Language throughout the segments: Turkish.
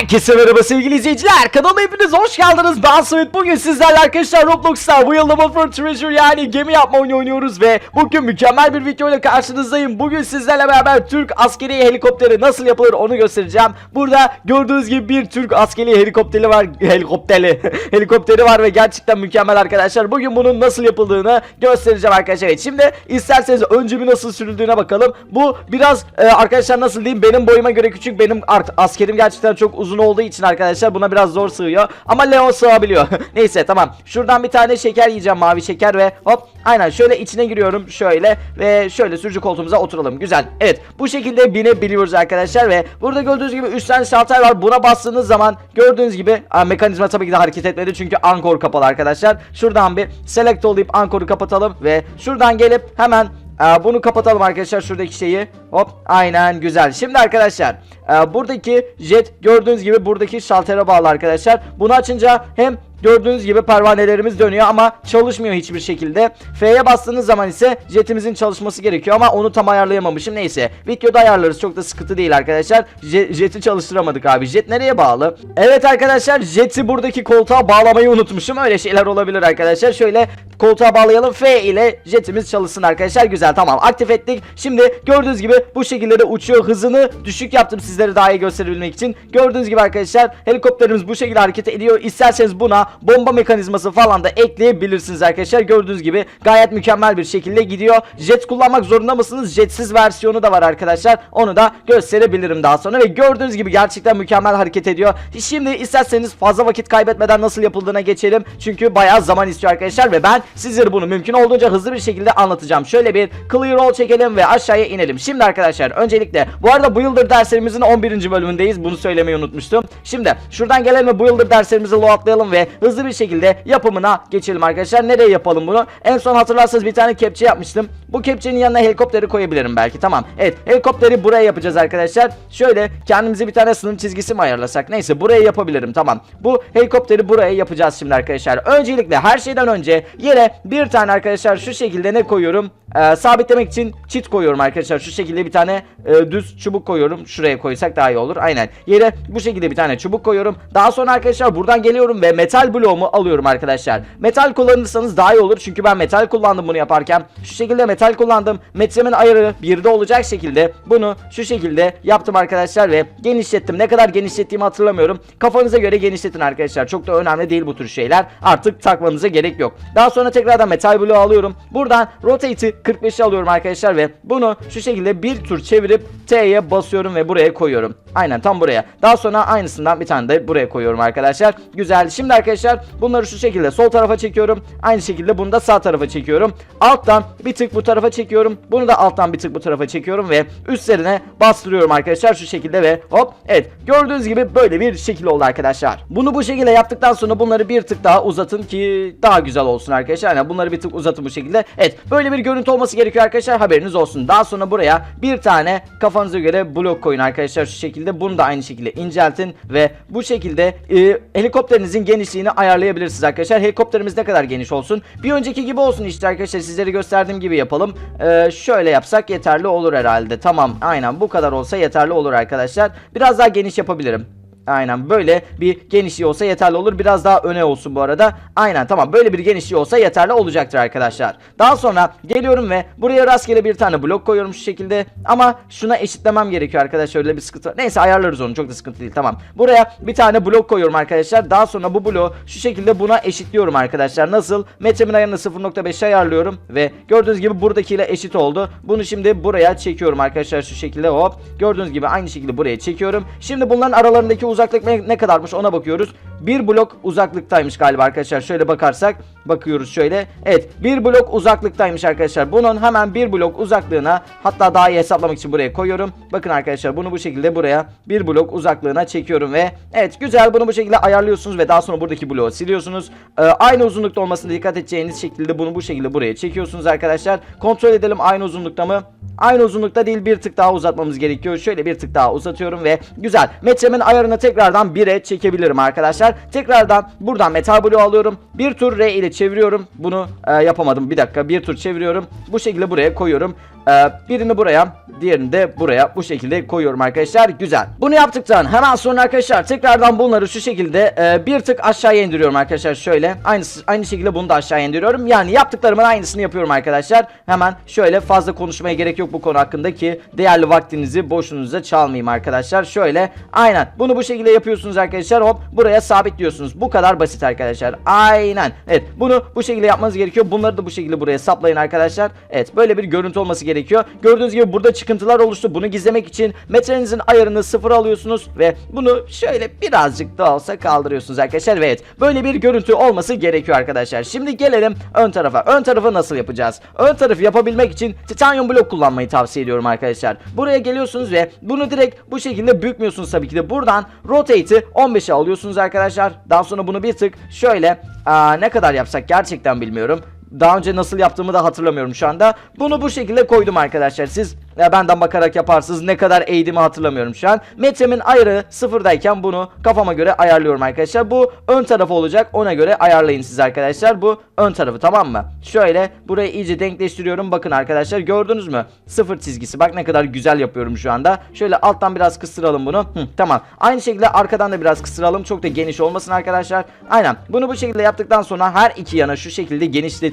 Herkese merhaba sevgili izleyiciler. Kanalıma hepiniz hoş geldiniz. Ben Sait. Bugün sizlerle arkadaşlar Roblox'ta bu yıl for Treasure yani gemi yapma oyunu oynuyoruz ve bugün mükemmel bir video ile karşınızdayım. Bugün sizlerle beraber Türk askeri helikopteri nasıl yapılır onu göstereceğim. Burada gördüğünüz gibi bir Türk askeri helikopteri var. Helikopteri. helikopteri var ve gerçekten mükemmel arkadaşlar. Bugün bunun nasıl yapıldığını göstereceğim arkadaşlar. Evet, şimdi isterseniz önce bir nasıl sürüldüğüne bakalım. Bu biraz e, arkadaşlar nasıl diyeyim benim boyuma göre küçük. Benim askerim gerçekten çok uzun olduğu için arkadaşlar buna biraz zor sığıyor. Ama Leo sığabiliyor. Neyse tamam. Şuradan bir tane şeker yiyeceğim mavi şeker ve hop aynen şöyle içine giriyorum şöyle ve şöyle sürücü koltuğumuza oturalım. Güzel. Evet bu şekilde binebiliyoruz arkadaşlar ve burada gördüğünüz gibi 3 tane şalter var. Buna bastığınız zaman gördüğünüz gibi aa, mekanizma tabii ki de hareket etmedi çünkü ankor kapalı arkadaşlar. Şuradan bir select olayıp ankoru kapatalım ve şuradan gelip hemen ee, bunu kapatalım arkadaşlar şuradaki şeyi. Hop aynen güzel. Şimdi arkadaşlar e, buradaki jet gördüğünüz gibi buradaki şaltere bağlı arkadaşlar. Bunu açınca hem gördüğünüz gibi pervanelerimiz dönüyor ama çalışmıyor hiçbir şekilde. F'ye bastığınız zaman ise jetimizin çalışması gerekiyor ama onu tam ayarlayamamışım. Neyse videoda ayarlarız çok da sıkıntı değil arkadaşlar. Je- jeti çalıştıramadık abi. Jet nereye bağlı? Evet arkadaşlar jeti buradaki koltuğa bağlamayı unutmuşum. Öyle şeyler olabilir arkadaşlar. Şöyle koltuğa bağlayalım. F ile jetimiz çalışsın arkadaşlar. Güzel tamam aktif ettik. Şimdi gördüğünüz gibi bu şekilde de uçuyor. Hızını düşük yaptım sizlere daha iyi gösterebilmek için. Gördüğünüz gibi arkadaşlar helikopterimiz bu şekilde hareket ediyor. İsterseniz buna bomba mekanizması falan da ekleyebilirsiniz arkadaşlar. Gördüğünüz gibi gayet mükemmel bir şekilde gidiyor. Jet kullanmak zorunda mısınız? Jetsiz versiyonu da var arkadaşlar. Onu da gösterebilirim daha sonra ve gördüğünüz gibi gerçekten mükemmel hareket ediyor. Şimdi isterseniz fazla vakit kaybetmeden nasıl yapıldığına geçelim. Çünkü bayağı zaman istiyor arkadaşlar ve ben sizlere bunu mümkün olduğunca hızlı bir şekilde anlatacağım. Şöyle bir clear roll çekelim ve aşağıya inelim. Şimdi arkadaşlar öncelikle bu arada bu yıldır derslerimizin 11. bölümündeyiz. Bunu söylemeyi unutmuştum. Şimdi şuradan gelelim ve bu yıldır derslerimizi loadlayalım ve hızlı bir şekilde yapımına geçelim arkadaşlar. Nereye yapalım bunu? En son hatırlarsanız bir tane kepçe yapmıştım. Bu kepçenin yanına helikopteri koyabilirim belki. Tamam. Evet helikopteri buraya yapacağız arkadaşlar. Şöyle kendimize bir tane sınır çizgisi mi ayarlasak? Neyse buraya yapabilirim. Tamam. Bu helikopteri buraya yapacağız şimdi arkadaşlar. Öncelikle her şeyden önce yere bir tane arkadaşlar şu şekilde ne koyuyorum? Ee, sabitlemek için çit koyuyorum arkadaşlar. Şu şekilde bir tane e, düz çubuk koyuyorum. Şuraya koysak daha iyi olur. Aynen. Yere bu şekilde bir tane çubuk koyuyorum. Daha sonra arkadaşlar buradan geliyorum ve metal bloğumu alıyorum arkadaşlar. Metal kullanırsanız daha iyi olur. Çünkü ben metal kullandım bunu yaparken. Şu şekilde metal kullandım. Metremin ayarı 1'de olacak şekilde bunu şu şekilde yaptım arkadaşlar ve genişlettim. Ne kadar genişlettiğimi hatırlamıyorum. Kafanıza göre genişletin arkadaşlar. Çok da önemli değil bu tür şeyler. Artık takmanıza gerek yok. Daha sonra tekrardan metal bloğu alıyorum. Buradan rotate'i 45'e alıyorum arkadaşlar ve bunu şu şekilde bir tur çevirip T'ye basıyorum ve buraya koyuyorum. Aynen tam buraya. Daha sonra aynısından bir tane de buraya koyuyorum arkadaşlar. Güzel. Şimdi arkadaşlar bunları şu şekilde sol tarafa çekiyorum. Aynı şekilde bunu da sağ tarafa çekiyorum. Alttan bir tık bu tarafa çekiyorum. Bunu da alttan bir tık bu tarafa çekiyorum ve üstlerine bastırıyorum arkadaşlar şu şekilde ve hop. Evet. Gördüğünüz gibi böyle bir şekil oldu arkadaşlar. Bunu bu şekilde yaptıktan sonra bunları bir tık daha uzatın ki daha güzel olsun arkadaşlar. Yani bunları bir tık uzatın bu şekilde. Evet. Böyle bir görüntü olması gerekiyor arkadaşlar. Haberiniz olsun. Daha sonra buraya bir tane kafanıza göre blok koyun arkadaşlar şu şekilde. Bunu da aynı şekilde inceltin ve bu şekilde e, helikopterinizin genişliğini ayarlayabilirsiniz arkadaşlar. Helikopterimiz ne kadar geniş olsun? Bir önceki gibi olsun işte arkadaşlar. Sizlere gösterdiğim gibi yapalım. E, şöyle yapsak yeterli olur herhalde. Tamam aynen bu kadar olsa yeterli olur arkadaşlar. Biraz daha geniş yapabilirim. Aynen böyle bir genişliği olsa yeterli olur. Biraz daha öne olsun bu arada. Aynen tamam böyle bir genişliği olsa yeterli olacaktır arkadaşlar. Daha sonra geliyorum ve buraya rastgele bir tane blok koyuyorum şu şekilde. Ama şuna eşitlemem gerekiyor arkadaşlar. Öyle bir sıkıntı var. Neyse ayarlarız onu. Çok da sıkıntı değil. Tamam. Buraya bir tane blok koyuyorum arkadaşlar. Daha sonra bu bloğu şu şekilde buna eşitliyorum arkadaşlar. Nasıl? Metremin ayarını 0.5'e ayarlıyorum ve gördüğünüz gibi buradakiyle eşit oldu. Bunu şimdi buraya çekiyorum arkadaşlar şu şekilde hop. Gördüğünüz gibi aynı şekilde buraya çekiyorum. Şimdi bunların aralarındaki uzaklık ne, kadarmış ona bakıyoruz. Bir blok uzaklıktaymış galiba arkadaşlar. Şöyle bakarsak bakıyoruz şöyle. Evet bir blok uzaklıktaymış arkadaşlar. Bunun hemen bir blok uzaklığına hatta daha iyi hesaplamak için buraya koyuyorum. Bakın arkadaşlar bunu bu şekilde buraya bir blok uzaklığına çekiyorum ve evet güzel bunu bu şekilde ayarlıyorsunuz ve daha sonra buradaki bloğu siliyorsunuz. Ee, aynı uzunlukta olmasına dikkat edeceğiniz şekilde bunu bu şekilde buraya çekiyorsunuz arkadaşlar. Kontrol edelim aynı uzunlukta mı? Aynı uzunlukta değil bir tık daha uzatmamız gerekiyor. Şöyle bir tık daha uzatıyorum ve güzel. Metremin ayarını tekrardan 1'e çekebilirim arkadaşlar. Arkadaşlar. Tekrardan buradan metal bloğu alıyorum. Bir tur R ile çeviriyorum. Bunu e, yapamadım. Bir dakika. Bir tur çeviriyorum. Bu şekilde buraya koyuyorum. Ee, birini buraya, diğerini de buraya bu şekilde koyuyorum arkadaşlar. Güzel. Bunu yaptıktan hemen sonra arkadaşlar tekrardan bunları şu şekilde e, bir tık aşağıya indiriyorum arkadaşlar. Şöyle aynı aynı şekilde bunu da aşağıya indiriyorum. Yani yaptıklarımın aynısını yapıyorum arkadaşlar. Hemen şöyle fazla konuşmaya gerek yok bu konu hakkında ki değerli vaktinizi boşunuza çalmayayım arkadaşlar. Şöyle aynen bunu bu şekilde yapıyorsunuz arkadaşlar. Hop buraya sabitliyorsunuz. Bu kadar basit arkadaşlar. Aynen. Evet bunu bu şekilde yapmanız gerekiyor. Bunları da bu şekilde buraya saplayın arkadaşlar. Evet böyle bir görüntü olması gerekiyor. Gördüğünüz gibi burada çıkıntılar oluştu. Bunu gizlemek için metrenizin ayarını sıfır alıyorsunuz ve bunu şöyle birazcık da olsa kaldırıyorsunuz arkadaşlar. Ve evet böyle bir görüntü olması gerekiyor arkadaşlar. Şimdi gelelim ön tarafa. Ön tarafı nasıl yapacağız? Ön tarafı yapabilmek için titanyum blok kullanmayı tavsiye ediyorum arkadaşlar. Buraya geliyorsunuz ve bunu direkt bu şekilde bükmüyorsunuz tabii ki de. Buradan rotate'i 15'e alıyorsunuz arkadaşlar. Daha sonra bunu bir tık şöyle aa, ne kadar yapsak gerçekten bilmiyorum. Daha önce nasıl yaptığımı da hatırlamıyorum şu anda. Bunu bu şekilde koydum arkadaşlar. Siz ya benden bakarak yaparsınız. Ne kadar eğdiğimi hatırlamıyorum şu an. Metremin ayarı sıfırdayken bunu kafama göre ayarlıyorum arkadaşlar. Bu ön tarafı olacak. Ona göre ayarlayın siz arkadaşlar. Bu ön tarafı tamam mı? Şöyle burayı iyice denkleştiriyorum. Bakın arkadaşlar gördünüz mü? Sıfır çizgisi. Bak ne kadar güzel yapıyorum şu anda. Şöyle alttan biraz kıstıralım bunu. Hı, tamam. Aynı şekilde arkadan da biraz kıstıralım. Çok da geniş olmasın arkadaşlar. Aynen. Bunu bu şekilde yaptıktan sonra her iki yana şu şekilde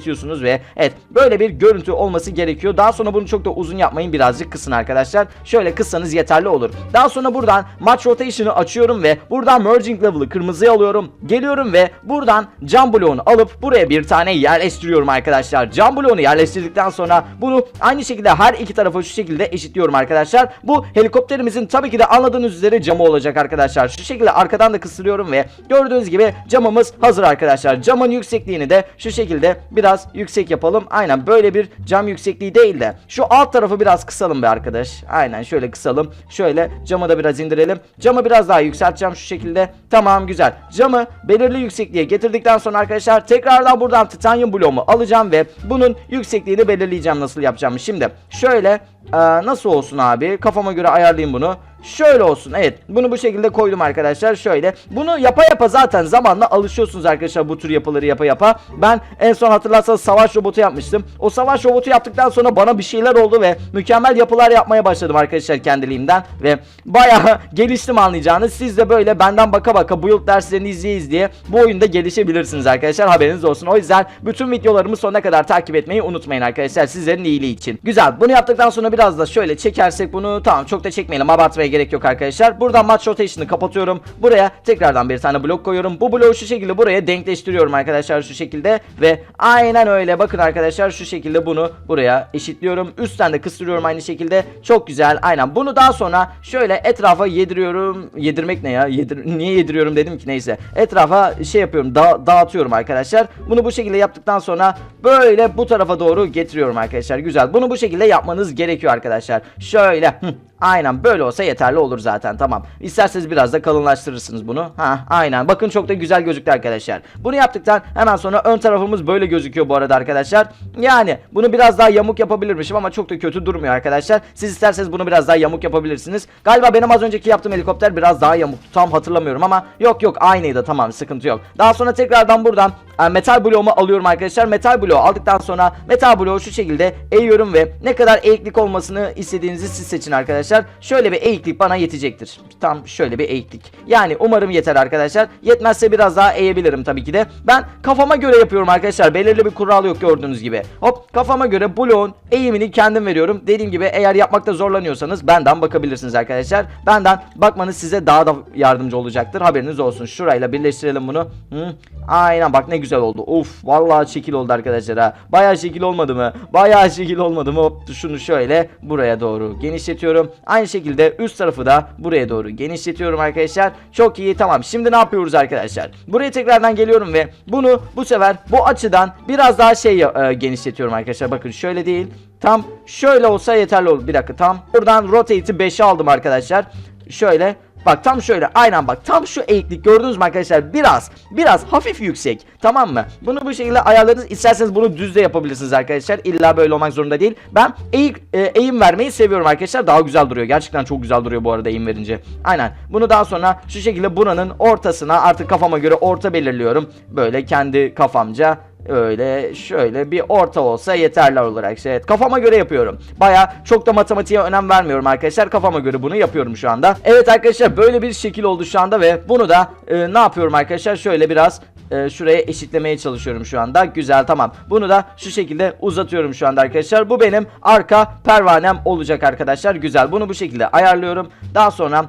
genişletiyorsunuz ve evet böyle bir görüntü olması gerekiyor. Daha sonra bunu çok da uzun yapmayın. Birazcık kısın arkadaşlar. Şöyle kıssanız yeterli olur. Daha sonra buradan Match Rotation'ı açıyorum ve buradan Merging Level'ı kırmızıya alıyorum. Geliyorum ve buradan cam bloğunu alıp buraya bir tane yerleştiriyorum arkadaşlar. Cam bloğunu yerleştirdikten sonra bunu aynı şekilde her iki tarafa şu şekilde eşitliyorum arkadaşlar. Bu helikopterimizin tabii ki de anladığınız üzere camı olacak arkadaşlar. Şu şekilde arkadan da kısırıyorum ve gördüğünüz gibi camımız hazır arkadaşlar. Camın yüksekliğini de şu şekilde biraz yüksek yapalım. Aynen böyle bir cam yüksekliği değil de şu alt tarafı biraz kısalım be arkadaş. Aynen şöyle kısalım. Şöyle camı da biraz indirelim. Camı biraz daha yükselteceğim şu şekilde. Tamam güzel. Camı belirli yüksekliğe getirdikten sonra arkadaşlar tekrardan buradan titanyum bloğumu alacağım ve bunun yüksekliğini belirleyeceğim nasıl yapacağımı. Şimdi şöyle e, nasıl olsun abi? Kafama göre ayarlayayım bunu. Şöyle olsun. Evet bunu bu şekilde koydum arkadaşlar. Şöyle. Bunu yapa yapa zaten zamanla alışıyorsunuz arkadaşlar bu tür yapıları yapa yapa. Ben en son hatırlarsanız savaş robotu yapmıştım. O savaş robotu yaptıktan sonra bana bir şeyler oldu ve mükemmel yapılar yapmaya başladım arkadaşlar kendiliğimden ve bayağı geliştim anlayacağınız. Siz de böyle benden baka baka bu yıl derslerini izleye izleye bu oyunda gelişebilirsiniz arkadaşlar. Haberiniz olsun. O yüzden bütün videolarımı sonuna kadar takip etmeyi unutmayın arkadaşlar sizlerin iyiliği için. Güzel. Bunu yaptıktan sonra biraz da şöyle çekersek bunu tamam çok da çekmeyelim abartmaya gerek yok arkadaşlar. Buradan match rotation'ı kapatıyorum. Buraya tekrardan bir tane blok koyuyorum. Bu bloğu şu şekilde buraya denkleştiriyorum arkadaşlar şu şekilde ve aynen öyle bakın arkadaşlar şu şekilde bunu buraya eşitliyorum. Üstten de kıstırıyorum aynı şekilde. Çok güzel. Aynen. Bunu daha sonra şöyle etrafa yediriyorum. Yedirmek ne ya? Yedir niye yediriyorum dedim ki neyse. Etrafa şey yapıyorum. Da dağıtıyorum arkadaşlar. Bunu bu şekilde yaptıktan sonra böyle bu tarafa doğru getiriyorum arkadaşlar. Güzel. Bunu bu şekilde yapmanız gerekiyor arkadaşlar. Şöyle. Hı. Aynen böyle olsa yeterli olur zaten tamam. İsterseniz biraz da kalınlaştırırsınız bunu. Ha aynen bakın çok da güzel gözüktü arkadaşlar. Bunu yaptıktan hemen sonra ön tarafımız böyle gözüküyor bu arada arkadaşlar. Yani bunu biraz daha yamuk yapabilirmişim ama çok da kötü durmuyor arkadaşlar. Siz isterseniz bunu biraz daha yamuk yapabilirsiniz. Galiba benim az önceki yaptığım helikopter biraz daha yamuk. Tam hatırlamıyorum ama yok yok aynıydı tamam sıkıntı yok. Daha sonra tekrardan buradan e, metal bloğumu alıyorum arkadaşlar. Metal bloğu aldıktan sonra metal bloğu şu şekilde eğiyorum ve ne kadar eğiklik olmasını istediğinizi siz seçin arkadaşlar. Şöyle bir eğiklik bana yetecektir. Tam şöyle bir eğiklik. Yani umarım yeter arkadaşlar. Yetmezse biraz daha eğebilirim tabii ki de. Ben kafama göre yapıyorum arkadaşlar. Belirli bir kural yok gördüğünüz gibi. Hop kafama göre bloğun eğimini kendim veriyorum. Dediğim gibi eğer yapmakta zorlanıyorsanız benden bakabilirsiniz arkadaşlar. Benden bakmanız size daha da yardımcı olacaktır. Haberiniz olsun. Şurayla birleştirelim bunu. Hı. Aynen bak ne güzel oldu. Of vallahi şekil oldu arkadaşlar ha. Bayağı şekil olmadı mı? Bayağı şekil olmadı mı? Hop şunu şöyle buraya doğru genişletiyorum. Aynı şekilde üst tarafı da buraya doğru genişletiyorum arkadaşlar. Çok iyi tamam. Şimdi ne yapıyoruz arkadaşlar? Buraya tekrardan geliyorum ve bunu bu sefer bu açıdan biraz daha şey e, genişletiyorum arkadaşlar. Bakın şöyle değil. Tam şöyle olsa yeterli olur. Bir dakika tam. Buradan rotate'i 5'e aldım arkadaşlar. Şöyle Bak tam şöyle aynen bak tam şu eğiklik gördünüz mü arkadaşlar? Biraz biraz hafif yüksek tamam mı? Bunu bu şekilde ayarladınız. İsterseniz bunu düz de yapabilirsiniz arkadaşlar. İlla böyle olmak zorunda değil. Ben eğik, e, eğim vermeyi seviyorum arkadaşlar. Daha güzel duruyor. Gerçekten çok güzel duruyor bu arada eğim verince. Aynen. Bunu daha sonra şu şekilde buranın ortasına artık kafama göre orta belirliyorum. Böyle kendi kafamca Öyle şöyle bir orta olsa yeterli olarak şey. Evet, kafama göre yapıyorum. Baya çok da matematiğe önem vermiyorum arkadaşlar. Kafama göre bunu yapıyorum şu anda. Evet arkadaşlar böyle bir şekil oldu şu anda ve bunu da e, ne yapıyorum arkadaşlar? Şöyle biraz e, şuraya eşitlemeye çalışıyorum şu anda. Güzel tamam. Bunu da şu şekilde uzatıyorum şu anda arkadaşlar. Bu benim arka pervanem olacak arkadaşlar. Güzel. Bunu bu şekilde ayarlıyorum. Daha sonra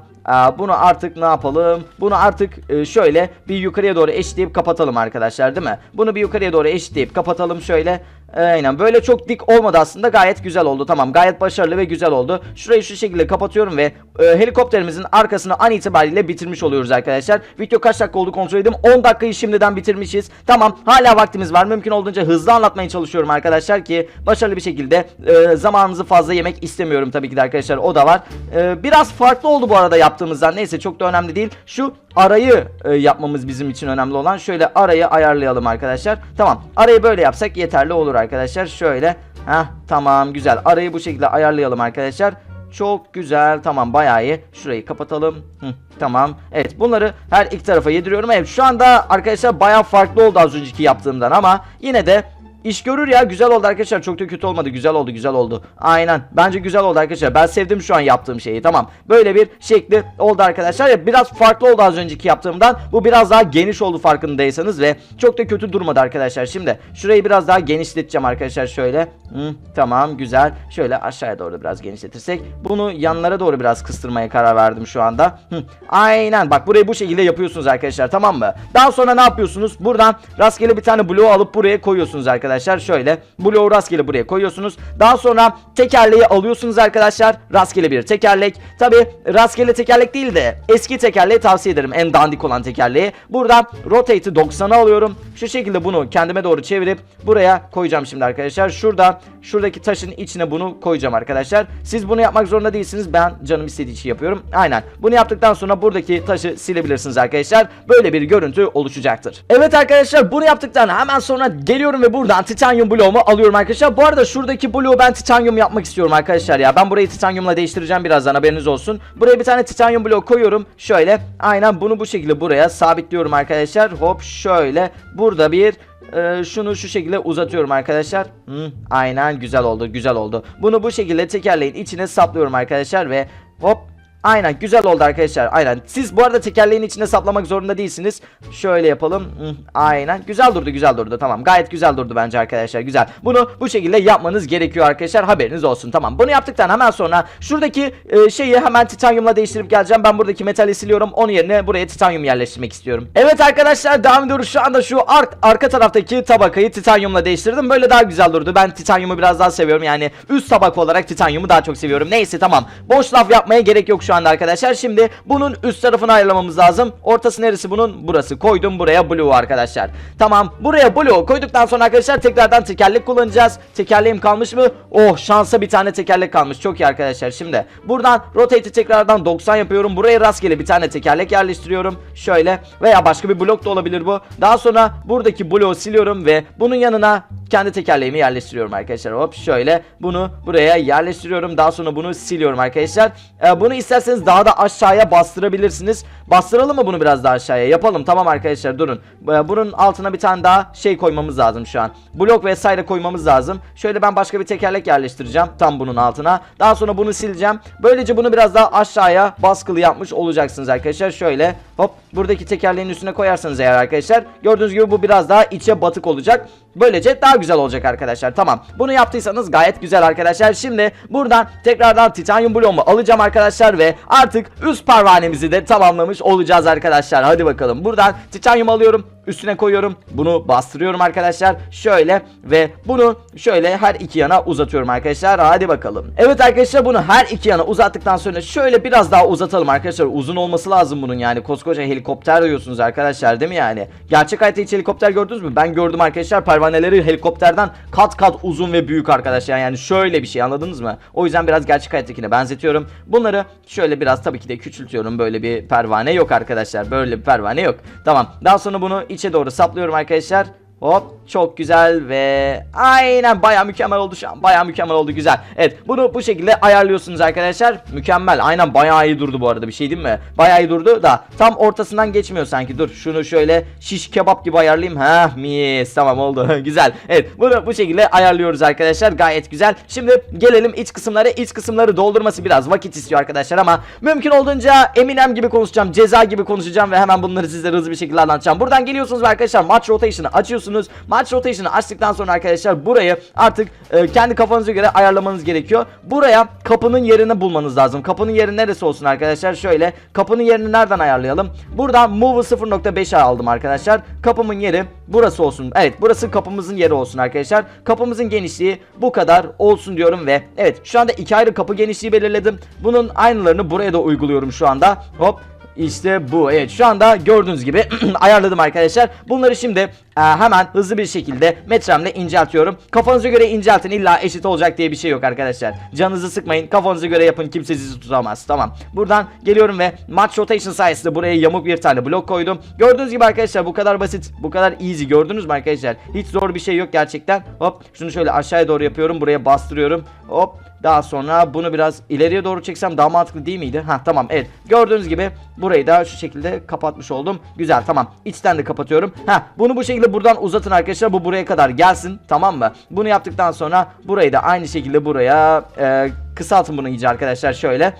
bunu artık ne yapalım? Bunu artık e, şöyle bir yukarıya doğru eşitleyip kapatalım arkadaşlar değil mi? Bunu bir yukarıya doğru eşitleyip kapatalım şöyle. Aynen. Böyle çok dik olmadı aslında. Gayet güzel oldu. Tamam. Gayet başarılı ve güzel oldu. Şurayı şu şekilde kapatıyorum ve e, helikopterimizin arkasını an itibariyle bitirmiş oluyoruz arkadaşlar. Video kaç dakika oldu kontrol edeyim? 10 dakikayı şimdiden bitirmişiz. Tamam. Hala vaktimiz var. Mümkün olduğunca hızlı anlatmaya çalışıyorum arkadaşlar ki başarılı bir şekilde e, zamanınızı fazla yemek istemiyorum tabii ki de arkadaşlar. O da var. E, Biraz farklı oldu bu arada yaptığımızdan. Neyse çok da önemli değil. Şu arayı e, yapmamız bizim için önemli olan. Şöyle arayı ayarlayalım arkadaşlar. Tamam. Arayı böyle yapsak yeterli olur arkadaşlar. Şöyle Heh tamam güzel. Arayı bu şekilde ayarlayalım arkadaşlar. Çok güzel tamam bayağı iyi. Şurayı kapatalım. Hı, tamam. Evet bunları her iki tarafa yediriyorum. Evet şu anda arkadaşlar bayağı farklı oldu az önceki yaptığımdan ama yine de İş görür ya. Güzel oldu arkadaşlar. Çok da kötü olmadı. Güzel oldu güzel oldu. Aynen. Bence güzel oldu arkadaşlar. Ben sevdim şu an yaptığım şeyi. Tamam. Böyle bir şekli oldu arkadaşlar. Ya biraz farklı oldu az önceki yaptığımdan. Bu biraz daha geniş oldu farkındaysanız ve çok da kötü durmadı arkadaşlar. Şimdi şurayı biraz daha genişleteceğim arkadaşlar şöyle. Hı, tamam. Güzel. Şöyle aşağıya doğru biraz genişletirsek. Bunu yanlara doğru biraz kıstırmaya karar verdim şu anda. Hı, aynen. Bak burayı bu şekilde yapıyorsunuz arkadaşlar. Tamam mı? Daha sonra ne yapıyorsunuz? Buradan rastgele bir tane bloğu alıp buraya koyuyorsunuz arkadaşlar şöyle bloğu rastgele buraya koyuyorsunuz. Daha sonra tekerleği alıyorsunuz arkadaşlar. Rastgele bir tekerlek. Tabi rastgele tekerlek değil de eski tekerleği tavsiye ederim. En dandik olan tekerleği. Buradan rotate'i 90'a alıyorum. Şu şekilde bunu kendime doğru çevirip buraya koyacağım şimdi arkadaşlar. Şurada şuradaki taşın içine bunu koyacağım arkadaşlar. Siz bunu yapmak zorunda değilsiniz. Ben canım istediği için yapıyorum. Aynen. Bunu yaptıktan sonra buradaki taşı silebilirsiniz arkadaşlar. Böyle bir görüntü oluşacaktır. Evet arkadaşlar bunu yaptıktan hemen sonra geliyorum ve buradan titanyum bloğumu alıyorum arkadaşlar. Bu arada şuradaki bloğu ben titanyum yapmak istiyorum arkadaşlar ya. Ben burayı titanyumla değiştireceğim birazdan haberiniz olsun. Buraya bir tane titanyum bloğu koyuyorum. Şöyle aynen bunu bu şekilde buraya sabitliyorum arkadaşlar. Hop şöyle. Burada bir ee, şunu şu şekilde uzatıyorum arkadaşlar. Hı, aynen güzel oldu güzel oldu. Bunu bu şekilde tekerleğin içine saplıyorum arkadaşlar ve hop Aynen güzel oldu arkadaşlar. Aynen. Siz bu arada tekerleğin içine saplamak zorunda değilsiniz. Şöyle yapalım. Aynen. Güzel durdu, güzel durdu. Tamam. Gayet güzel durdu bence arkadaşlar. Güzel. Bunu bu şekilde yapmanız gerekiyor arkadaşlar. Haberiniz olsun. Tamam. Bunu yaptıktan hemen sonra şuradaki e, şeyi hemen titanyumla değiştirip geleceğim. Ben buradaki metali siliyorum. Onun yerine buraya titanyum yerleştirmek istiyorum. Evet arkadaşlar devam ediyoruz. Şu anda şu ar arka taraftaki tabakayı titanyumla değiştirdim. Böyle daha güzel durdu. Ben titanyumu biraz daha seviyorum. Yani üst tabak olarak titanyumu daha çok seviyorum. Neyse tamam. Boş laf yapmaya gerek yok şu anda arkadaşlar. Şimdi bunun üst tarafını ayarlamamız lazım. Ortası neresi bunun? Burası. Koydum buraya blue arkadaşlar. Tamam. Buraya blue koyduktan sonra arkadaşlar tekrardan tekerlek kullanacağız. Tekerleğim kalmış mı? Oh şansa bir tane tekerlek kalmış. Çok iyi arkadaşlar. Şimdi buradan rotate'i tekrardan 90 yapıyorum. Buraya rastgele bir tane tekerlek yerleştiriyorum. Şöyle veya başka bir blok da olabilir bu. Daha sonra buradaki bloğu siliyorum ve bunun yanına kendi tekerleğimi yerleştiriyorum arkadaşlar. Hop şöyle bunu buraya yerleştiriyorum. Daha sonra bunu siliyorum arkadaşlar. Ee, bunu isterseniz daha da aşağıya bastırabilirsiniz. Bastıralım mı bunu biraz daha aşağıya? Yapalım tamam arkadaşlar durun. Ee, bunun altına bir tane daha şey koymamız lazım şu an. Blok vesaire koymamız lazım. Şöyle ben başka bir tekerlek yerleştireceğim. Tam bunun altına. Daha sonra bunu sileceğim. Böylece bunu biraz daha aşağıya baskılı yapmış olacaksınız arkadaşlar. Şöyle hop buradaki tekerleğin üstüne koyarsanız eğer arkadaşlar. Gördüğünüz gibi bu biraz daha içe batık olacak. Böylece daha güzel olacak arkadaşlar. Tamam. Bunu yaptıysanız gayet güzel arkadaşlar. Şimdi buradan tekrardan titanyum bloğumu alacağım arkadaşlar ve artık üst pervanemizi de tamamlamış olacağız arkadaşlar. Hadi bakalım. Buradan titanyum alıyorum. Üstüne koyuyorum. Bunu bastırıyorum arkadaşlar. Şöyle ve bunu şöyle her iki yana uzatıyorum arkadaşlar. Hadi bakalım. Evet arkadaşlar bunu her iki yana uzattıktan sonra şöyle biraz daha uzatalım arkadaşlar. Uzun olması lazım bunun yani. Koskoca helikopter diyorsunuz arkadaşlar değil mi yani? Gerçek hayatta hiç helikopter gördünüz mü? Ben gördüm arkadaşlar. Pervaneleri helikopterden kat kat uzun ve büyük arkadaşlar. Yani şöyle bir şey anladınız mı? O yüzden biraz gerçek hayattakine benzetiyorum. Bunları şöyle biraz tabii ki de küçültüyorum. Böyle bir pervane yok arkadaşlar. Böyle bir pervane yok. Tamam. Daha sonra bunu içe doğru saplıyorum arkadaşlar. Hop çok güzel ve aynen baya mükemmel oldu şu an. Baya mükemmel oldu güzel. Evet bunu bu şekilde ayarlıyorsunuz arkadaşlar. Mükemmel aynen baya iyi durdu bu arada bir şey değil mi? Baya iyi durdu da tam ortasından geçmiyor sanki. Dur şunu şöyle şiş kebap gibi ayarlayayım. Ha mis tamam oldu güzel. Evet bunu bu şekilde ayarlıyoruz arkadaşlar gayet güzel. Şimdi gelelim iç kısımlara. İç kısımları doldurması biraz vakit istiyor arkadaşlar ama Mümkün olduğunca Eminem gibi konuşacağım ceza gibi konuşacağım ve hemen bunları sizlere hızlı bir şekilde anlatacağım. Buradan geliyorsunuz arkadaşlar maç rotation'ı açıyorsunuz Maç rotation'ı açtıktan sonra arkadaşlar burayı artık e, kendi kafanıza göre ayarlamanız gerekiyor. Buraya kapının yerini bulmanız lazım. Kapının yeri neresi olsun arkadaşlar? Şöyle kapının yerini nereden ayarlayalım? Buradan move 0.5'e aldım arkadaşlar. Kapımın yeri burası olsun. Evet burası kapımızın yeri olsun arkadaşlar. Kapımızın genişliği bu kadar olsun diyorum ve evet şu anda iki ayrı kapı genişliği belirledim. Bunun aynılarını buraya da uyguluyorum şu anda. Hop işte bu. Evet şu anda gördüğünüz gibi ayarladım arkadaşlar. Bunları şimdi e, hemen hızlı bir şekilde metremle inceltiyorum. Kafanıza göre inceltin illa eşit olacak diye bir şey yok arkadaşlar. Canınızı sıkmayın. Kafanıza göre yapın. Kimse sizi tutamaz. Tamam. Buradan geliyorum ve match rotation sayesinde buraya yamuk bir tane blok koydum. Gördüğünüz gibi arkadaşlar bu kadar basit. Bu kadar easy. Gördünüz mü arkadaşlar? Hiç zor bir şey yok gerçekten. Hop şunu şöyle aşağıya doğru yapıyorum. Buraya bastırıyorum. Hop daha sonra bunu biraz ileriye doğru çeksem daha mantıklı değil miydi? Ha tamam evet. Gördüğünüz gibi burayı da şu şekilde kapatmış oldum. Güzel tamam. İçten de kapatıyorum. Ha bunu bu şekilde buradan uzatın arkadaşlar. Bu buraya kadar gelsin. Tamam mı? Bunu yaptıktan sonra burayı da aynı şekilde buraya e, kısaltın bunu iyice arkadaşlar şöyle.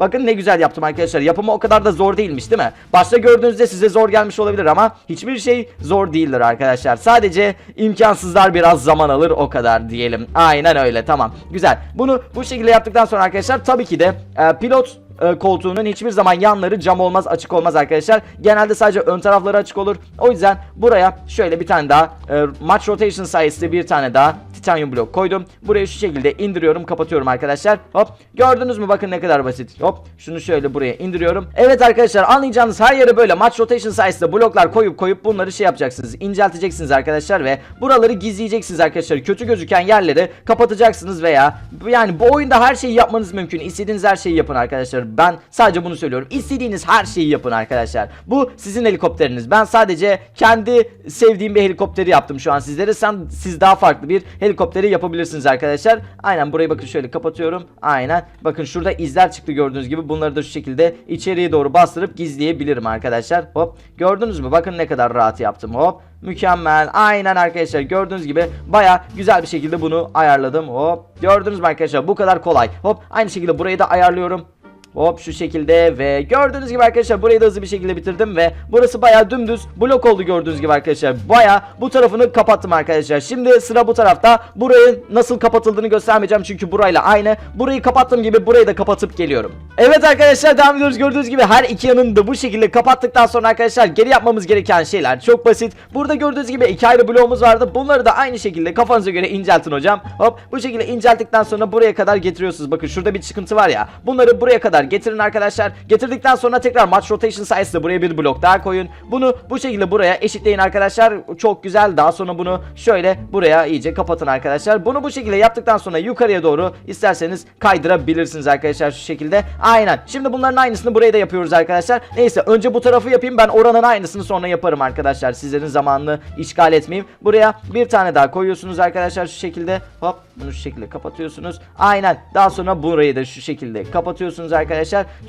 Bakın ne güzel yaptım arkadaşlar. Yapımı o kadar da zor değilmiş değil mi? Başta gördüğünüzde size zor gelmiş olabilir ama hiçbir şey zor değildir arkadaşlar. Sadece imkansızlar biraz zaman alır o kadar diyelim. Aynen öyle tamam. Güzel. Bunu bu şekilde yaptıktan sonra arkadaşlar tabii ki de e, pilot e, koltuğunun hiçbir zaman yanları cam olmaz açık olmaz arkadaşlar. Genelde sadece ön tarafları açık olur. O yüzden buraya şöyle bir tane daha e, match rotation sayesinde bir tane daha titanyum blok koydum. Burayı şu şekilde indiriyorum kapatıyorum arkadaşlar. Hop gördünüz mü bakın ne kadar basit. Hop şunu şöyle buraya indiriyorum. Evet arkadaşlar anlayacağınız her yere böyle match rotation sayesinde bloklar koyup koyup bunları şey yapacaksınız. incelteceksiniz arkadaşlar ve buraları gizleyeceksiniz arkadaşlar. Kötü gözüken yerleri kapatacaksınız veya yani bu oyunda her şeyi yapmanız mümkün. İstediğiniz her şeyi yapın arkadaşlar. Ben sadece bunu söylüyorum. İstediğiniz her şeyi yapın arkadaşlar. Bu sizin helikopteriniz. Ben sadece kendi sevdiğim bir helikopteri yaptım şu an sizlere. Sen siz daha farklı bir helikopteri yapabilirsiniz arkadaşlar. Aynen burayı bakın şöyle kapatıyorum. Aynen. Bakın şurada izler çıktı gördüğünüz gibi. Bunları da şu şekilde içeriye doğru bastırıp gizleyebilirim arkadaşlar. Hop. Gördünüz mü? Bakın ne kadar rahat yaptım. Hop. Mükemmel. Aynen arkadaşlar gördüğünüz gibi baya güzel bir şekilde bunu ayarladım. Hop. Gördünüz mü arkadaşlar? Bu kadar kolay. Hop. Aynı şekilde burayı da ayarlıyorum. Hop şu şekilde ve gördüğünüz gibi arkadaşlar burayı da hızlı bir şekilde bitirdim ve burası baya dümdüz blok oldu gördüğünüz gibi arkadaşlar. Baya bu tarafını kapattım arkadaşlar. Şimdi sıra bu tarafta. Burayı nasıl kapatıldığını göstermeyeceğim çünkü burayla aynı. Burayı kapattığım gibi burayı da kapatıp geliyorum. Evet arkadaşlar devam ediyoruz. Gördüğünüz gibi her iki yanını da bu şekilde kapattıktan sonra arkadaşlar geri yapmamız gereken şeyler çok basit. Burada gördüğünüz gibi iki ayrı bloğumuz vardı. Bunları da aynı şekilde kafanıza göre inceltin hocam. Hop bu şekilde incelttikten sonra buraya kadar getiriyorsunuz. Bakın şurada bir çıkıntı var ya. Bunları buraya kadar getirin arkadaşlar. Getirdikten sonra tekrar match rotation sayesinde buraya bir blok daha koyun. Bunu bu şekilde buraya eşitleyin arkadaşlar. Çok güzel. Daha sonra bunu şöyle buraya iyice kapatın arkadaşlar. Bunu bu şekilde yaptıktan sonra yukarıya doğru isterseniz kaydırabilirsiniz arkadaşlar şu şekilde. Aynen. Şimdi bunların aynısını buraya da yapıyoruz arkadaşlar. Neyse önce bu tarafı yapayım. Ben oranın aynısını sonra yaparım arkadaşlar. Sizlerin zamanını işgal etmeyeyim. Buraya bir tane daha koyuyorsunuz arkadaşlar şu şekilde. Hop bunu şu şekilde kapatıyorsunuz. Aynen. Daha sonra burayı da şu şekilde kapatıyorsunuz arkadaşlar.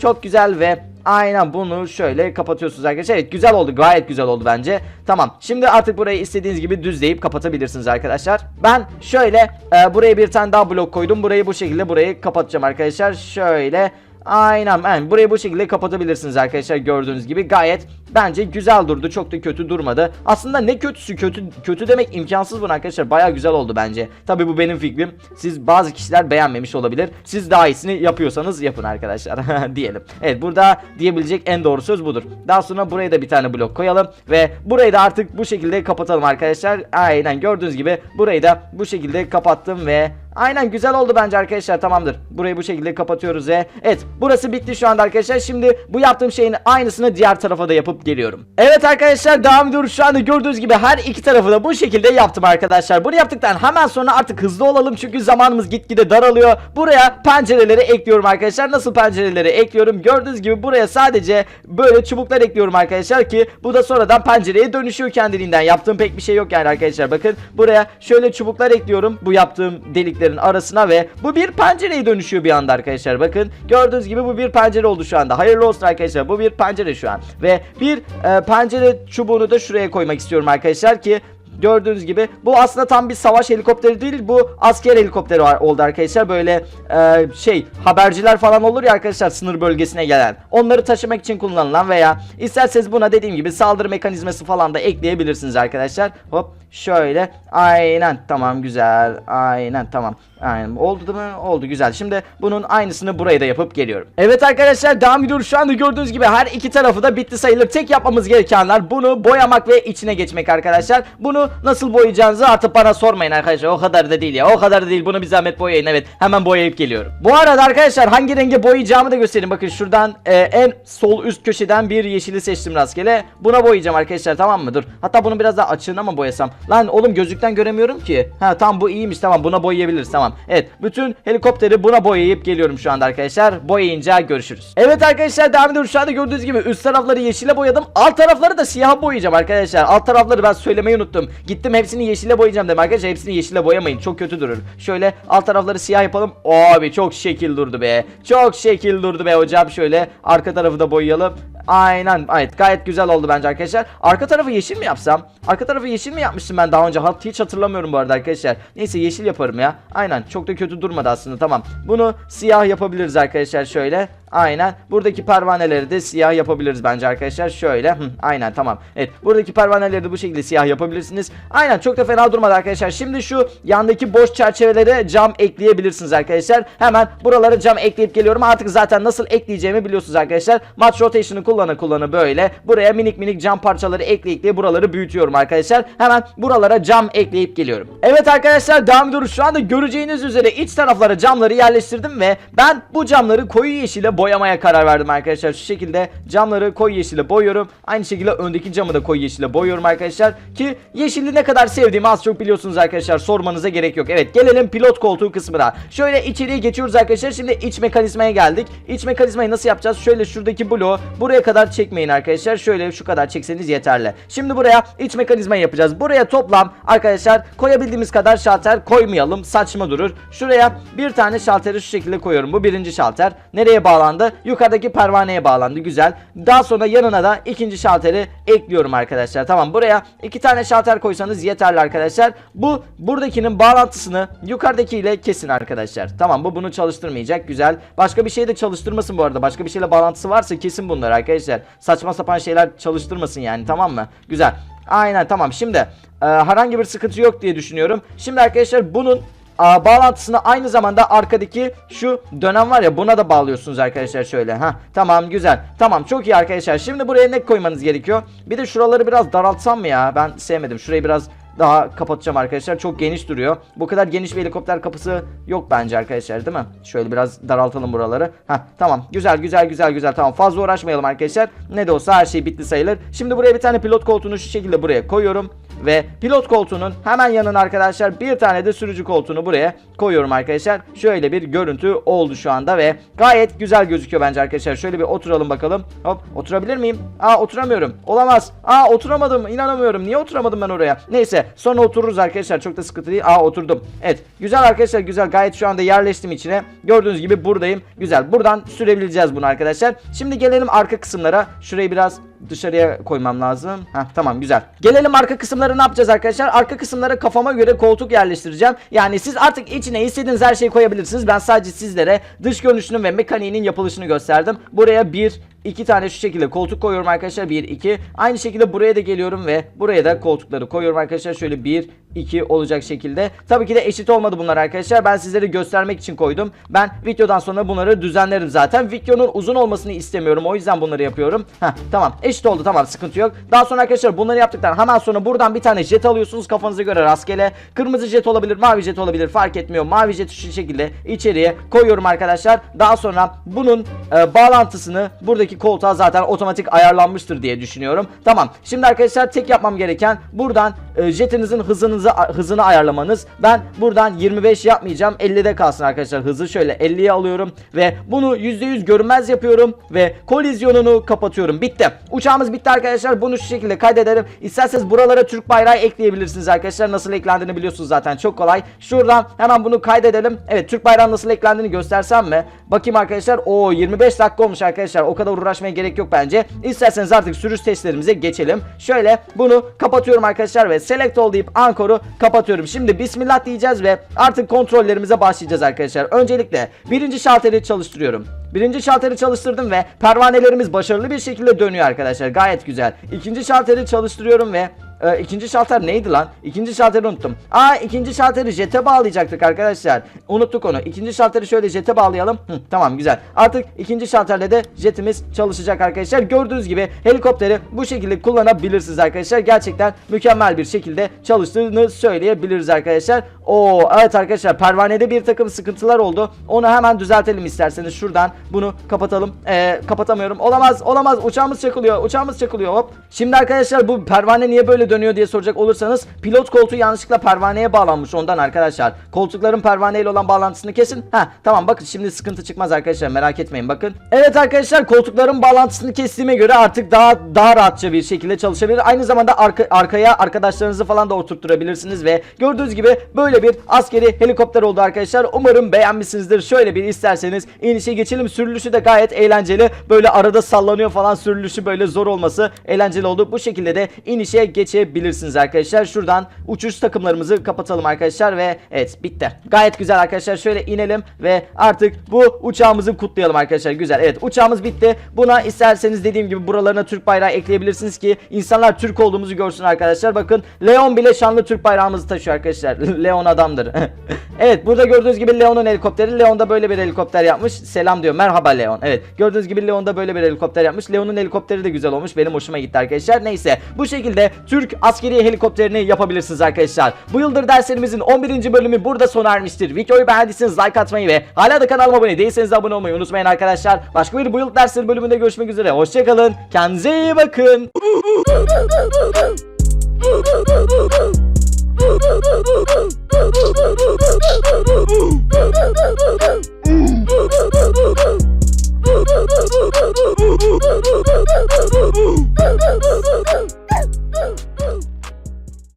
Çok güzel ve aynen bunu şöyle kapatıyorsunuz arkadaşlar. Evet güzel oldu. Gayet güzel oldu bence. Tamam. Şimdi artık burayı istediğiniz gibi düzleyip kapatabilirsiniz arkadaşlar. Ben şöyle e, buraya bir tane daha blok koydum. Burayı bu şekilde burayı kapatacağım arkadaşlar. Şöyle Aynen aynen burayı bu şekilde kapatabilirsiniz arkadaşlar gördüğünüz gibi gayet bence güzel durdu çok da kötü durmadı. Aslında ne kötüsü kötü kötü demek imkansız bunu arkadaşlar baya güzel oldu bence. Tabi bu benim fikrim siz bazı kişiler beğenmemiş olabilir siz daha iyisini yapıyorsanız yapın arkadaşlar diyelim. Evet burada diyebilecek en doğru söz budur. Daha sonra buraya da bir tane blok koyalım ve burayı da artık bu şekilde kapatalım arkadaşlar. Aynen gördüğünüz gibi burayı da bu şekilde kapattım ve Aynen güzel oldu bence arkadaşlar tamamdır. Burayı bu şekilde kapatıyoruz ve evet burası bitti şu anda arkadaşlar. Şimdi bu yaptığım şeyin aynısını diğer tarafa da yapıp geliyorum. Evet arkadaşlar devam ediyoruz. Şu anda gördüğünüz gibi her iki tarafı da bu şekilde yaptım arkadaşlar. Bunu yaptıktan hemen sonra artık hızlı olalım çünkü zamanımız gitgide daralıyor. Buraya pencereleri ekliyorum arkadaşlar. Nasıl pencereleri ekliyorum? Gördüğünüz gibi buraya sadece böyle çubuklar ekliyorum arkadaşlar ki bu da sonradan pencereye dönüşüyor kendiliğinden. Yaptığım pek bir şey yok yani arkadaşlar. Bakın buraya şöyle çubuklar ekliyorum. Bu yaptığım deliklerin arasına ve bu bir pencereye dönüşüyor bir anda arkadaşlar. Bakın gördüğünüz gibi bu bir pencere oldu şu anda. Hayırlı olsun arkadaşlar. Bu bir pencere şu an. Ve bir e, pencere çubuğunu da şuraya koymak istiyorum arkadaşlar ki Gördüğünüz gibi bu aslında tam bir savaş helikopteri değil bu asker helikopteri oldu arkadaşlar böyle e, şey haberciler falan olur ya arkadaşlar sınır bölgesine gelen onları taşımak için kullanılan veya isterseniz buna dediğim gibi saldırı mekanizması falan da ekleyebilirsiniz arkadaşlar hop şöyle aynen tamam güzel aynen tamam. Aynen oldu değil mi? Oldu güzel. Şimdi bunun aynısını buraya da yapıp geliyorum. Evet arkadaşlar devam ediyoruz. Şu anda gördüğünüz gibi her iki tarafı da bitti sayılır. Tek yapmamız gerekenler bunu boyamak ve içine geçmek arkadaşlar. Bunu nasıl boyayacağınızı artık bana sormayın arkadaşlar. O kadar da değil ya o kadar da değil. Bunu bir zahmet boyayın evet. Hemen boyayıp geliyorum. Bu arada arkadaşlar hangi renge boyayacağımı da göstereyim. Bakın şuradan e, en sol üst köşeden bir yeşili seçtim rastgele. Buna boyayacağım arkadaşlar tamam mı? Dur. Hatta bunu biraz daha açığına mı boyasam lan oğlum gözlükten göremiyorum ki. Ha tamam bu iyiymiş tamam buna boyayabiliriz tamam. Evet bütün helikopteri buna boyayıp geliyorum şu anda arkadaşlar. Boyayınca görüşürüz. Evet arkadaşlar devam ediyoruz. Şu anda gördüğünüz gibi üst tarafları yeşile boyadım. Alt tarafları da siyah boyayacağım arkadaşlar. Alt tarafları ben söylemeyi unuttum. Gittim hepsini yeşile boyayacağım dedim arkadaşlar. Hepsini yeşile boyamayın çok kötü durur. Şöyle alt tarafları siyah yapalım. Abi çok şekil durdu be. Çok şekil durdu be hocam. Şöyle arka tarafı da boyayalım Aynen. Evet gayet güzel oldu bence arkadaşlar. Arka tarafı yeşil mi yapsam? Arka tarafı yeşil mi yapmıştım ben daha önce? Hiç hatırlamıyorum bu arada arkadaşlar. Neyse yeşil yaparım ya. Aynen çok da kötü durmadı aslında. Tamam. Bunu siyah yapabiliriz arkadaşlar şöyle Aynen. Buradaki pervaneleri de siyah yapabiliriz bence arkadaşlar. Şöyle. Hı, Aynen tamam. Evet buradaki pervaneleri de bu şekilde siyah yapabilirsiniz. Aynen çok da fena durmadı arkadaşlar. Şimdi şu yandaki boş çerçevelere cam ekleyebilirsiniz arkadaşlar. Hemen buralara cam ekleyip geliyorum. Artık zaten nasıl ekleyeceğimi biliyorsunuz arkadaşlar. Match rotation'ı kullanı kullanı böyle. Buraya minik minik cam parçaları ekleyip ekleye buraları büyütüyorum arkadaşlar. Hemen buralara cam ekleyip geliyorum. Evet arkadaşlar devam ediyoruz. Şu anda göreceğiniz üzere iç taraflara camları yerleştirdim ve ben bu camları koyu yeşile boyamaya karar verdim arkadaşlar. Şu şekilde camları koyu yeşile boyuyorum. Aynı şekilde öndeki camı da koyu yeşile boyuyorum arkadaşlar. Ki yeşili ne kadar sevdiğimi az çok biliyorsunuz arkadaşlar. Sormanıza gerek yok. Evet gelelim pilot koltuğu kısmına. Şöyle içeriye geçiyoruz arkadaşlar. Şimdi iç mekanizmaya geldik. İç mekanizmayı nasıl yapacağız? Şöyle şuradaki bloğu buraya kadar çekmeyin arkadaşlar. Şöyle şu kadar çekseniz yeterli. Şimdi buraya iç mekanizmayı yapacağız. Buraya toplam arkadaşlar koyabildiğimiz kadar şalter koymayalım. Saçma durur. Şuraya bir tane şalteri şu şekilde koyuyorum. Bu birinci şalter. Nereye bağlandı. Yukarıdaki pervaneye bağlandı. Güzel. Daha sonra yanına da ikinci şalteri ekliyorum arkadaşlar. Tamam buraya iki tane şalter koysanız yeterli arkadaşlar. Bu buradakinin bağlantısını yukarıdakiyle kesin arkadaşlar. Tamam bu bunu çalıştırmayacak. Güzel. Başka bir şey de çalıştırmasın bu arada. Başka bir şeyle bağlantısı varsa kesin bunları arkadaşlar. Saçma sapan şeyler çalıştırmasın yani tamam mı? Güzel. Aynen tamam. Şimdi e, herhangi bir sıkıntı yok diye düşünüyorum. Şimdi arkadaşlar bunun Aa, bağlantısını aynı zamanda arkadaki şu dönem var ya buna da bağlıyorsunuz arkadaşlar şöyle. Ha tamam güzel. Tamam çok iyi arkadaşlar. Şimdi buraya ne koymanız gerekiyor? Bir de şuraları biraz daraltsam mı ya? Ben sevmedim. Şurayı biraz daha kapatacağım arkadaşlar. Çok geniş duruyor. Bu kadar geniş bir helikopter kapısı yok bence arkadaşlar değil mi? Şöyle biraz daraltalım buraları. Ha tamam. Güzel güzel güzel güzel. Tamam fazla uğraşmayalım arkadaşlar. Ne de olsa her şey bitti sayılır. Şimdi buraya bir tane pilot koltuğunu şu şekilde buraya koyuyorum ve pilot koltuğunun hemen yanına arkadaşlar bir tane de sürücü koltuğunu buraya koyuyorum arkadaşlar. Şöyle bir görüntü oldu şu anda ve gayet güzel gözüküyor bence arkadaşlar. Şöyle bir oturalım bakalım. Hop oturabilir miyim? Aa oturamıyorum. Olamaz. Aa oturamadım. İnanamıyorum. Niye oturamadım ben oraya? Neyse sonra otururuz arkadaşlar. Çok da sıkıntı değil. Aa oturdum. Evet güzel arkadaşlar güzel. Gayet şu anda yerleştim içine. Gördüğünüz gibi buradayım. Güzel. Buradan sürebileceğiz bunu arkadaşlar. Şimdi gelelim arka kısımlara. Şurayı biraz dışarıya koymam lazım. Heh, tamam güzel. Gelelim arka kısımları ne yapacağız arkadaşlar? Arka kısımlara kafama göre koltuk yerleştireceğim. Yani siz artık içine istediğiniz her şeyi koyabilirsiniz. Ben sadece sizlere dış görünüşünün ve mekaniğinin yapılışını gösterdim. Buraya bir iki tane şu şekilde koltuk koyuyorum arkadaşlar. 1 2. Aynı şekilde buraya da geliyorum ve buraya da koltukları koyuyorum arkadaşlar. Şöyle 1 2 olacak şekilde. Tabii ki de eşit olmadı bunlar arkadaşlar. Ben sizlere göstermek için koydum. Ben videodan sonra bunları düzenlerim zaten. Videonun uzun olmasını istemiyorum. O yüzden bunları yapıyorum. Heh, tamam. Eşit oldu. Tamam. Sıkıntı yok. Daha sonra arkadaşlar bunları yaptıktan hemen sonra buradan bir tane jet alıyorsunuz kafanıza göre rastgele. Kırmızı jet olabilir, mavi jet olabilir. Fark etmiyor. Mavi jeti şu şekilde içeriye koyuyorum arkadaşlar. Daha sonra bunun e, bağlantısını buradaki koltuğa zaten otomatik ayarlanmıştır diye düşünüyorum. Tamam. Şimdi arkadaşlar tek yapmam gereken buradan e, jetinizin hızınızı hızını ayarlamanız. Ben buradan 25 yapmayacağım. 50'de kalsın arkadaşlar. Hızı şöyle 50'ye alıyorum ve bunu %100 görünmez yapıyorum ve kolizyonunu kapatıyorum. Bitti. Uçağımız bitti arkadaşlar. Bunu şu şekilde kaydedelim. İsterseniz buralara Türk bayrağı ekleyebilirsiniz arkadaşlar. Nasıl eklendiğini biliyorsunuz zaten. Çok kolay. Şuradan hemen bunu kaydedelim. Evet Türk bayrağı nasıl eklendiğini göstersem mi? Bakayım arkadaşlar. O 25 dakika olmuş arkadaşlar. O kadar uğraşmaya gerek yok bence. İsterseniz artık sürüş testlerimize geçelim. Şöyle bunu kapatıyorum arkadaşlar ve select all deyip ankoru kapatıyorum. Şimdi bismillah diyeceğiz ve artık kontrollerimize başlayacağız arkadaşlar. Öncelikle birinci şalteri çalıştırıyorum. Birinci şalteri çalıştırdım ve pervanelerimiz başarılı bir şekilde dönüyor arkadaşlar. Gayet güzel. İkinci şalteri çalıştırıyorum ve e, ikinci şalter neydi lan? İkinci şalteri unuttum. Aa ikinci şalteri jete bağlayacaktık arkadaşlar. Unuttuk onu. İkinci şalteri şöyle jete bağlayalım. Hı, tamam güzel. Artık ikinci şalterle de jetimiz çalışacak arkadaşlar. Gördüğünüz gibi helikopteri bu şekilde kullanabilirsiniz arkadaşlar. Gerçekten mükemmel bir şekilde çalıştığını söyleyebiliriz arkadaşlar. Oo evet arkadaşlar pervanede bir takım sıkıntılar oldu. Onu hemen düzeltelim isterseniz. Şuradan bunu kapatalım. Ee, kapatamıyorum. Olamaz olamaz. Uçağımız çakılıyor. Uçağımız çakılıyor. Hop. Şimdi arkadaşlar bu pervane niye böyle dönüyor diye soracak olursanız pilot koltuğu yanlışlıkla pervaneye bağlanmış ondan arkadaşlar. Koltukların pervaneyle olan bağlantısını kesin. Ha tamam bakın şimdi sıkıntı çıkmaz arkadaşlar merak etmeyin bakın. Evet arkadaşlar koltukların bağlantısını kestiğime göre artık daha daha rahatça bir şekilde çalışabilir. Aynı zamanda arka, arkaya arkadaşlarınızı falan da oturtturabilirsiniz ve gördüğünüz gibi böyle bir askeri helikopter oldu arkadaşlar. Umarım beğenmişsinizdir. Şöyle bir isterseniz inişe geçelim. Sürülüşü de gayet eğlenceli. Böyle arada sallanıyor falan sürülüşü böyle zor olması eğlenceli oldu. Bu şekilde de inişe geçebilirsiniz arkadaşlar. Şuradan uçuş takımlarımızı kapatalım arkadaşlar ve evet bitti. Gayet güzel arkadaşlar. Şöyle inelim ve artık bu uçağımızı kutlayalım arkadaşlar. Güzel. Evet uçağımız bitti. Buna isterseniz dediğim gibi buralarına Türk bayrağı ekleyebilirsiniz ki insanlar Türk olduğumuzu görsün arkadaşlar. Bakın Leon bile şanlı Türk bayrağımızı taşıyor arkadaşlar. Leon adamdır. evet burada gördüğünüz gibi Leon'un helikopteri. Leon da böyle bir helikopter yapmış. Selam diyor. Merhaba Leon. Evet gördüğünüz gibi Leon da böyle bir helikopter yapmış. Leon'un helikopteri de güzel olmuş. Benim hoşuma gitti arkadaşlar. Neyse bu şekilde Türk Türk askeri helikopterini yapabilirsiniz arkadaşlar. Bu yıldır derslerimizin 11. bölümü burada sona ermiştir. Videoyu beğendiyseniz like atmayı ve hala da kanalıma abone değilseniz de abone olmayı unutmayın arkadaşlar. Başka bir bu yıl dersleri bölümünde görüşmek üzere. Hoşçakalın. Kendinize iyi bakın.